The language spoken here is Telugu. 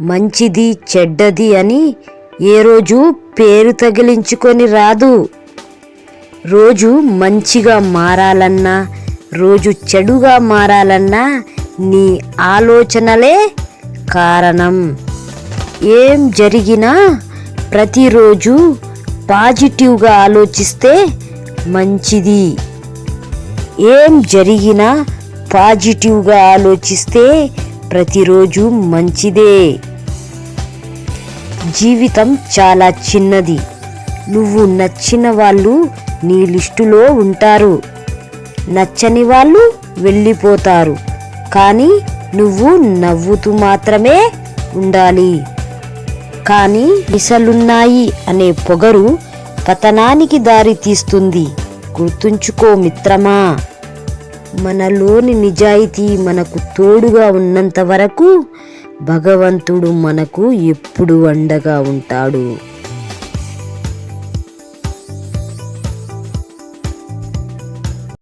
మంచిది చెడ్డది అని ఏ రోజు పేరు తగిలించుకొని రాదు. రోజు మంచిగా మారాలన్నా రోజు చెడుగా మారాలన్నా నీ ఆలోచనలే కారణం. ఏం జరిగినా ప్రతిరోజు పాజిటివ్గా ఆలోచిస్తే మంచిది. ఏం జరిగినా పాజిటివ్గా ఆలోచిస్తే ప్రతిరోజు మంచిదే. జీవితం చాలా చిన్నది. నువ్వు నచ్చిన వాళ్ళు నీ లిస్టులో ఉంటారు. నచ్చని వాళ్ళు వెళ్ళిపోతారు. కానీ నువ్వు నవ్వుతూ మాత్రమే ఉండాలి. కానీ విసలున్నాయి అనే పొగరు పతనానికి దారి తీస్తుంది గుర్తుంచుకో మిత్రమా! మనలోని నిజాయితీ మనకు తోడుగా ఉన్నంత వరకు భగవంతుడు మనకు ఎప్పుడు అండగా ఉంటాడు.